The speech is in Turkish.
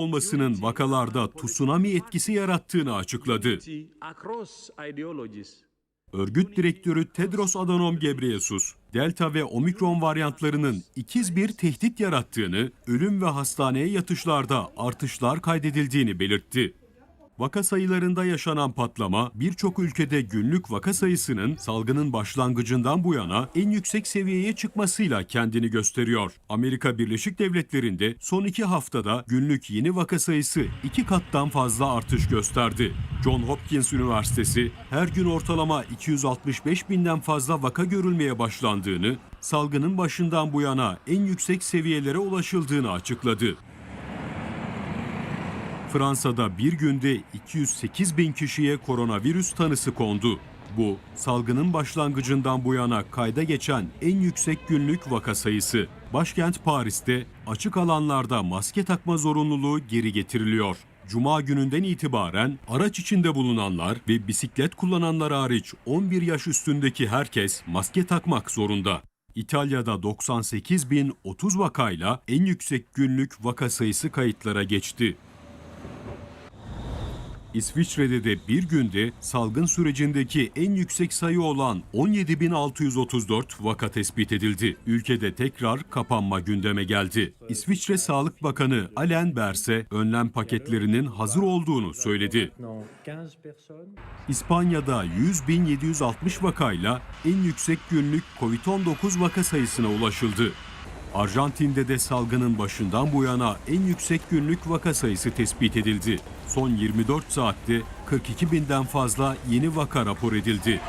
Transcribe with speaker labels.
Speaker 1: olmasının vakalarda tsunami etkisi yarattığını açıkladı. Örgüt direktörü Tedros Adhanom Ghebreyesus, Delta ve Omikron varyantlarının ikiz bir tehdit yarattığını, ölüm ve hastaneye yatışlarda artışlar kaydedildiğini belirtti. Vaka sayılarında yaşanan patlama birçok ülkede günlük vaka sayısının salgının başlangıcından bu yana en yüksek seviyeye çıkmasıyla kendini gösteriyor. Amerika Birleşik Devletleri'nde son iki haftada günlük yeni vaka sayısı iki kattan fazla artış gösterdi. John Hopkins Üniversitesi her gün ortalama 265 binden fazla vaka görülmeye başlandığını, salgının başından bu yana en yüksek seviyelere ulaşıldığını açıkladı. Fransa'da bir günde 208 bin kişiye koronavirüs tanısı kondu. Bu, salgının başlangıcından bu yana kayda geçen en yüksek günlük vaka sayısı. Başkent Paris'te açık alanlarda maske takma zorunluluğu geri getiriliyor. Cuma gününden itibaren araç içinde bulunanlar ve bisiklet kullananlar hariç 11 yaş üstündeki herkes maske takmak zorunda. İtalya'da 98 bin 30 vakayla en yüksek günlük vaka sayısı kayıtlara geçti. İsviçre'de de bir günde salgın sürecindeki en yüksek sayı olan 17.634 vaka tespit edildi. Ülkede tekrar kapanma gündeme geldi. İsviçre Sağlık Bakanı Alain Berse önlem paketlerinin hazır olduğunu söyledi. İspanya'da 100.760 vakayla en yüksek günlük COVID-19 vaka sayısına ulaşıldı. Arjantin'de de salgının başından bu yana en yüksek günlük vaka sayısı tespit edildi. Son 24 saatte 42 binden fazla yeni vaka rapor edildi.